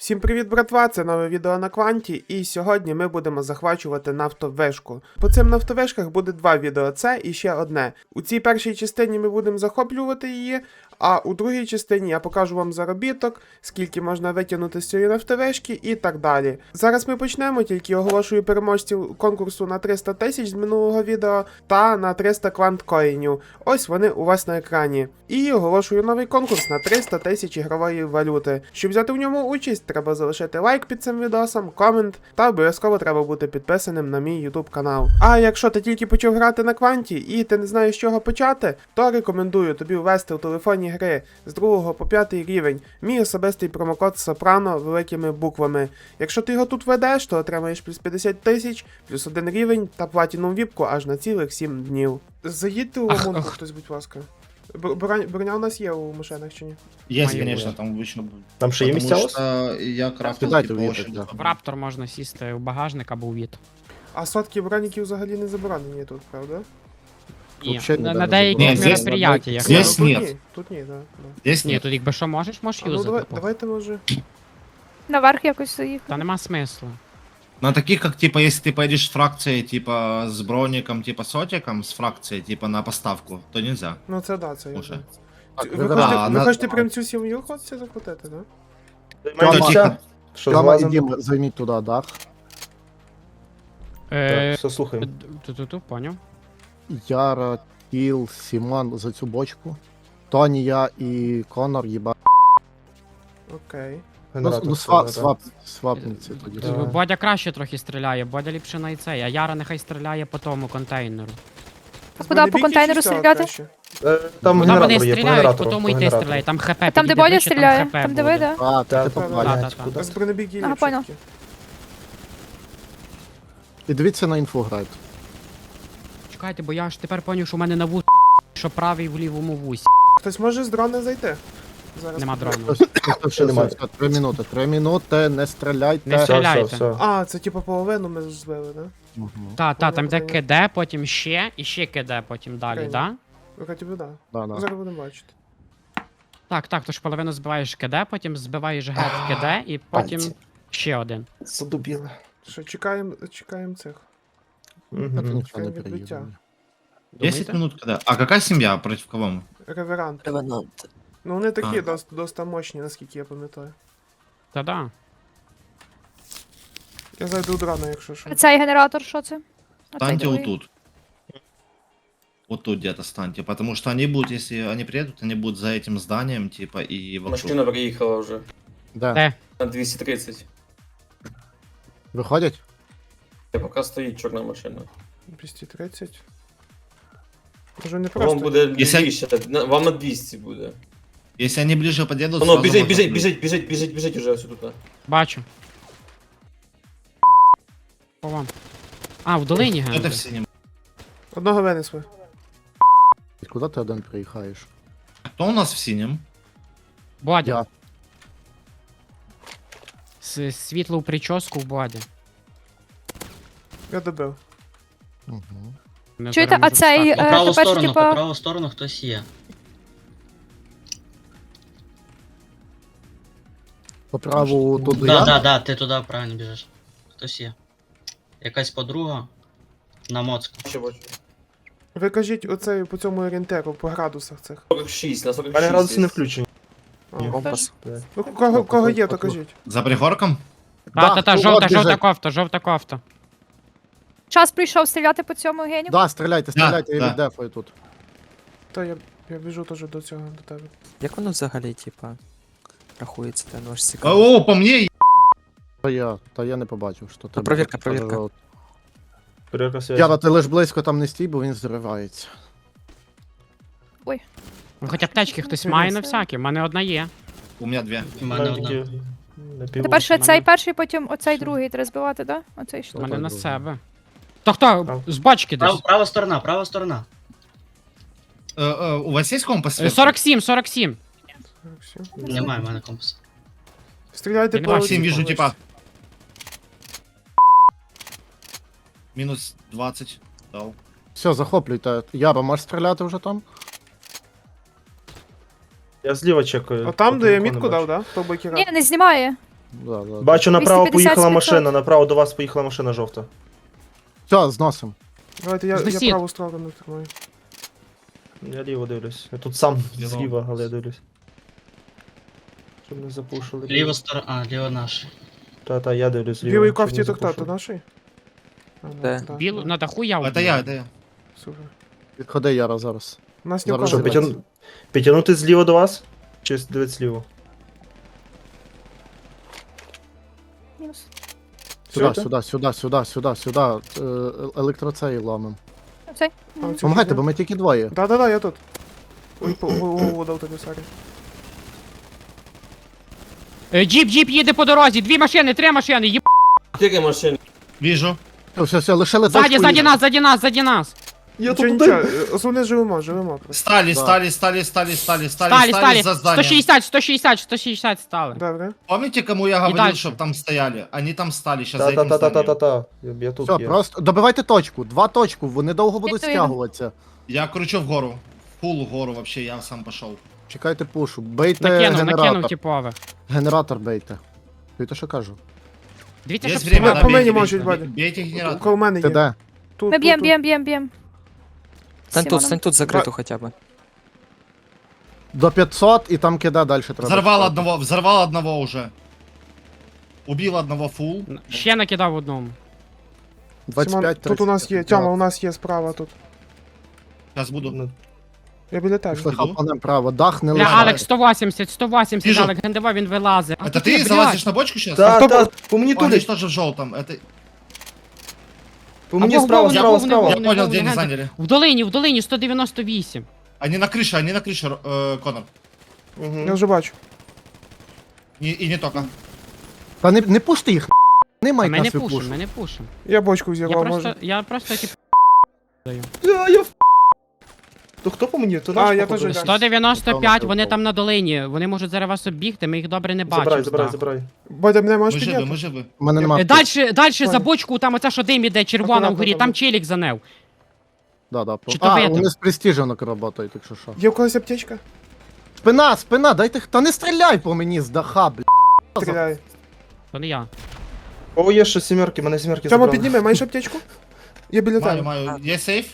Всім привіт, братва! Це нове відео на кванті, і сьогодні ми будемо захвачувати нафтовешку. По цим нафтовешках буде два відео: це і ще одне. У цій першій частині ми будемо захоплювати її, а у другій частині я покажу вам заробіток, скільки можна витягнути з цієї нафтовешки і так далі. Зараз ми почнемо, тільки оголошую переможців конкурсу на 300 тисяч з минулого відео та на 300 кванткоїнів. Ось вони у вас на екрані. І оголошую новий конкурс на 300 тисяч ігрової валюти. Щоб взяти в ньому участь, треба залишити лайк під цим відосом, комент та обов'язково треба бути підписаним на мій YouTube канал. А якщо ти тільки почав грати на кванті і ти не знаєш з чого почати, то рекомендую тобі ввести у телефонні гри з 2 по 5 рівень мій особистий промокод Сопрано великими буквами. Якщо ти його тут ведеш, то отримаєш плюс 50 тисяч, плюс один рівень та платіну віпку аж на цілих 7 днів. Заїдьте у Ах, Ламонку, ах. хтось, будь ласка. Бр- броня, броня у нас є у машинах чи ні? Есть, Моё конечно, было. там обычно будет. Там ще є Потому місця у вас? что я крафтил Кидайте типа, в очень вітер, да. легко. В раптор можна сісти в багажник або у від. А сотки броніків взагалі не заборонені тут, правда? Ні, Вообще на, не на даже деяких Ні, здесь- мероприятиях. здесь ну, тут нет. ні, тут ні, да. да. Здесь Ні, нет. тут якби що можеш, можеш А, ну юзати. давай, типу. давайте може. Наверх якось заїхати. Та нема смислу. На таких, как, типа, если ты поедешь с фракцией, типа, с броником, типа, сотиком, с фракцией, типа, на поставку, то нельзя. Ну це да, це я Уже. знаю. Так, Ви вибирай. хочете, А, ви на- хочете прям цю сім'ю хочете захватити, да? Займайте Тьома, місця. Що з Тьома, вазом? іди, займіть туди дах. Е, Так, все, слухаємо. Ту-ту-ту, поняв. Яра, Кіл, Сімон за цю бочку. Тоні, я і Конор їба. Окей. Ну, ну свап, свап, свапниці тоді. Да. Бодя краще трохи стріляє, Бодя ліпше на цей, а Яра нехай стріляє по тому контейнеру. А куди по контейнеру стріляти? Е, Там Куди вони генератор є, по стріляють, по генератору. тому по і ти генератору. стріляй, там хп Там, де підійде Бодя ближче, стріляє, хп там де буде. да? А, Так, ти куди? З бронебігів Ага, понял. І дивіться на інфу грайте. Чекайте, бо я ж тепер поняв, що в мене на вус, що правий в лівому вусі. Хтось може з дрона зайти? Зараз. Нема дрону. Хтось- хтось Ще немає. все, Три минути, три минути, не стріляйте. Не Все, стріляйте. все, все. А, це типу половину ми збили, да? Мгм. Та, та, там йде КД, потім ще, і ще КД потім далі, Окей. да? Вроді би, да. Да, да. Зараз будемо бачити. Так, так, тож половину збиваєш КД, потім збиваєш гет КД, і потім Пальці. ще один. Задубіли. Що, чекаємо, чекаємо цих. Це Мгм. ніхто не Чекаємо відбиття. переїде. 10 Думаєте? минут когда. А какая семья против кого мы? Реверант. Ревенант. Ну вони такі А. досить, досить мощні, наскільки я пам'ятаю. Та-да. Я зайду у дрона, якщо що. А цей генератор, що це? Оцей Станьте вот другий? тут. Вот тут где-то станьте, потому что они будут, если они приедут, они будут за этим зданием, типа, и вокруг. Машина приїхала вже Де? Де? на 230. Виходять? Я поки стоїть чорна машина. 230. Може не Вам просто. буде Якщо- лівіше, на- вам на 200 буде. Если они ближе подъедут, Воно сразу біжить, можно біжить, біжить, біжить, біжить, біжить уже ось тут. Бачу. По вам. А, в долині Это ген. в синем. Одного винесли. Куди ти один приїхаєш? Кто у нас в синем? Бодя. Я. С світлу прическу в Боді. Я добив. Угу. Чуєте, а цей, встати. е, По праву тепер, сторону, типа- по праву сторону хтось є. По праву тут Да, я? да, да, ти туди правильно біжиш. Хтось є. Якась подруга на моцку. Ще. Ви кажіть оцей по цьому орієнтеру, по градусах цих. 46, на 46. мене градуси не включені. А. Компас. Ну, кого, кого є, то кажіть. За пригорком? Да, та, та, жовта, жовта кофта, жовта кофта. Час прийшов стріляти по цьому геню. Да, стріляйте, стріляйте, я да. віддефаю тут. То я, я біжу теж до цього, до тебе. Як воно взагалі, типа, рахується, та ну аж цікаво. О, по мне! Та я, та я не побачив, що ти. провірка, провірка. Перевірка связі. Яра, ти лиш близько там не стій, бо він зривається. Ну, Хоча аптечки хтось має на всякі, в мене одна є. У меня две. У мене Мене одна. Тепер ще цей перший, потім оцей другий треба збивати, да? Оцей У мене на другий. себе. Та хто? З бачки Прав, десь. права сторона, права сторона. Э, э, у вас есть компас? Е, 47, 47. Так. Немає в мене компаса. Я не по Максим, вижу типа. Минус 20. Дал. Все, захоплюйте. Яра, можеш стріляти вже там? Я зліва чекаю. А там, по де я телефону мітку дав, да? Хто бокіра? Ні, не знімає. Да, да, да. Бачу, направо 250 поїхала машина, направо до вас поїхала машина жовта. Все, зносим. Давайте я, я праву сторону тримаю. Я ліво дивлюсь. Я тут сам Ліво. зліва, але я дивлюсь. Щоб не запушили. Ліва сторона. А, ліва наш. Та-та, я дивлюсь ліво. Білий щоб кофті не то хто? То запушили. наший? А, ну, Де? да. Білу на даху я Это вбив. я, это я. Супер. Відходи, Яра, зараз. У нас в Зараз Що, Добре. немає. підтягнути зліва до вас? Чи дивитися зліво? Сюди, сюди, сюди, сюди, сюди, сюди. Е, Електроцей ламим. Все. Мгм. Помагайте, бо ми тільки двоє. Да-да-да, я тут. Ой, по голову дав тобі, сорі. Е, Джіп, джіп їде по дорозі, дві машини, три машини, їб... Тільки машини. Вижу. Все, все, лише лишили Ззаді, ззаді нас, ззаді нас, ззаді нас. Я Нічого, нічого, е, основне живемо, живемо просто. Стали, Да. стали, стали, стали, стали, стали, Стали, за зданием. 160, 160, 160 стали. Добре. Помните, кому я говорил, дальше. чтобы там стояли? Они там стали, сейчас за этим зданием. Та-та-та-та-та-та. Я, я тут Все, є. просто добивайте точку. Два точку, вони довго будуть Фіксуємо. стягуватися. Я кручу в гору. Фул гору вообще, я сам пошел. Чекайте пушу. Бейте Накинув, накинув генератор. типове. Генератор бейте. Чуєте, що кажу? Дивіться, Есть щоб время, по мені бейте, можуть бейте, бати. бейте генератор. Коло мене Ти є. де? Тут, Ми б'єм, тут, б'єм, б'єм, б'єм. Стань тут, Сімоном. стань тут закриту хоча б. До 500 і там кида далі треба. Взорвал чекати. одного, взорвал одного уже. Убил одного фул. Ще накидав одному. тут. 25, Симон, тут у нас є, 30, Тьома, у нас є справа тут. Сейчас буду. Ну, Я біля тебе. Пішли хапанем право. Дах не Бля, лежать. Алекс, 180, 180, Вижу. Алекс, гендева, він вилазить. А Это тут ты є, блядь. залазишь на бочку сейчас? Та, хто та, був? по мені Они тулять. тоже в желтом. Это... По мені Або справа, головне, справа, головне, справа. Я Вони понял, головне где они генди- заняли. В долині, в долині, 198. Они на крыше, они на крыше, э, Конор. Мгм. Я вже бачу. И, и не только. Та не, не пушти їх. Не А мають ми не нас пушимо, випушити. ми не пушимо. Я бочку Я взірвав, просто, може. я просто, типу, даю. Я, я в... То хто по мені? То А, наш, я походу. теж, да. 195, Там, вони там. там на долині, вони можуть зараз вас оббігти, ми їх добре не бачимо. Забирай, з забирай, даху. забирай. Бодя, мене Мы можеш живы, підняти? мы живы. У мене Е, немає. Дальше, дальше за Понял. бочку, там оце що дим іде, червона Акуратно вгорі, там. там челік за нев. Да, да. по- Чи то А, ви вони там? з престижем працюють, якщо що. Є в когось аптечка? Спина, спина, дайте. Та не стріляй по мені з даха, бля. Стріляє. То не я. О, є ще сімерки, мене сімерки Тьома, забрали. підніми, маєш аптечку? Я біля Маю, тебе. маю. Есть сейф?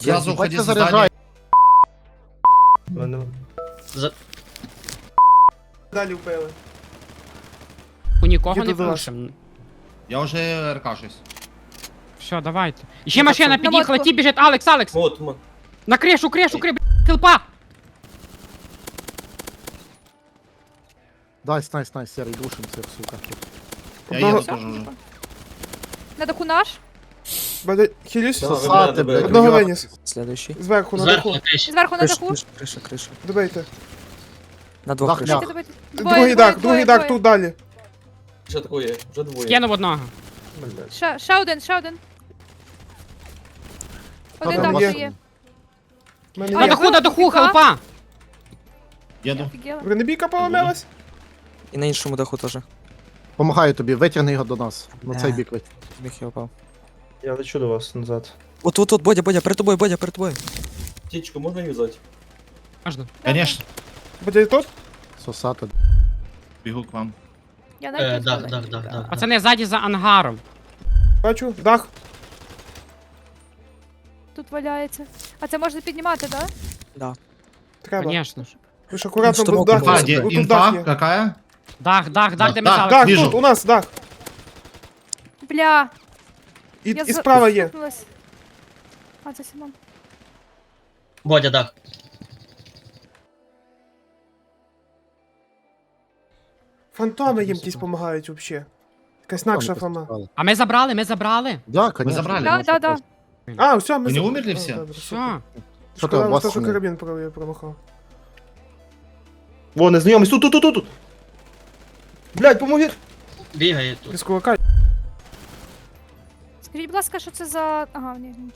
Я Сразу їбать, уходи це за заряджаю. здание. Мене- За... Далі вбили. У нікого Їду не до вас. пушим. Я уже РКшусь. Все, давайте. Ще машина На під'їхала, ті біжить, Алекс, Алекс! От, ма- На кришу, кришу, кришу, хилпа! Дай, снай, снай, серий душим цих, сука. Я Одного- еду тоже уже. На даху наш. Бодя, хилюсь? Да. Сосати, блядь, блядь. Одного виніс. Слідуючий. Зверху, на даху. Зверху на даху. криша, криша, криша. Добийте. На двох Дах, кришах. дах. Другий дах, другий дах, тут далі. Ще такое, вже двоє. Кинув одного. Блядь. Ще, ще один, ще один. Один там дах є? ще є. В Мене На є. даху, на даху, Фіка. хилпа! Еду. Офігела. Поламалась? І на іншому даху теж. Помагаю тобі, витягни його до нас. На Да. цей бік витягни. Них я впав. Я лечу до вас назад. От, от, от, Бодя, Бодя, перед тобою, Бодя, перед тобою. Птічку можна юзати? Можна. Конечно. Бодя тут? Сосати. Бегу к вам. Я Е, навіть дах, не дах, дах, дах. Пацани, ззаді за ангаром. Бачу, дах. Тут валяється. А це можна піднімати, так? Да. Треба. Конечно. Ви ж акуратно, бо Інструмент дах. Инфа, Ага, где? Тут Инфа дах є. какая? Дах, дах, дах, де ми Дах, з дах. Алексом. Дах, Вижу. тут, у нас дах. Бля. І, і справа є. стукнулась. А, це Сімон. Бодя, дах. Фантоми їм якісь допомагають взагалі. Якась накша фама. А ми забрали, ми забрали. Да, конечно. забрали? Да, да, да. А, все, ми... Вы не умерли О, все? Що Шкода, вас що не- карабін про- промахав. Во, незнайомий, тут, тут, тут, тут. Блядь, помоги. Бігає тут. Без кулака. Скажіть, будь ласка, що це за. Ага, ні, нічого.